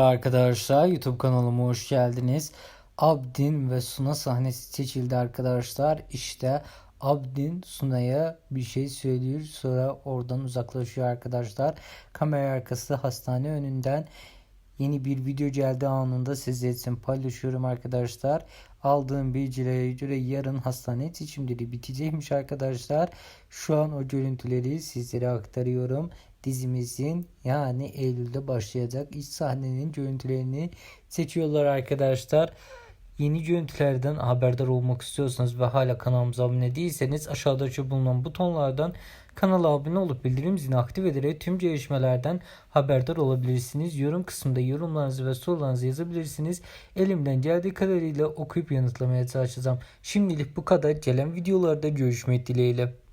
arkadaşlar YouTube kanalıma hoş geldiniz. Abdin ve Suna sahnesi seçildi arkadaşlar. İşte Abdin Suna'ya bir şey söylüyor sonra oradan uzaklaşıyor arkadaşlar. Kamera arkası hastane önünden yeni bir video geldi anında sizler için paylaşıyorum arkadaşlar. Aldığım bilgilere göre yarın hastane seçimleri bitecekmiş arkadaşlar. Şu an o görüntüleri sizlere aktarıyorum. Dizimizin yani Eylül'de başlayacak iç sahnenin görüntülerini seçiyorlar arkadaşlar. Yeni görüntülerden haberdar olmak istiyorsanız ve hala kanalımıza abone değilseniz aşağıdaki bulunan butonlardan kanala abone olup bildirim zilini aktif ederek tüm gelişmelerden haberdar olabilirsiniz. Yorum kısmında yorumlarınızı ve sorularınızı yazabilirsiniz. Elimden geldiği kadarıyla okuyup yanıtlamaya çalışacağım. Şimdilik bu kadar. Gelen videolarda görüşmek dileğiyle.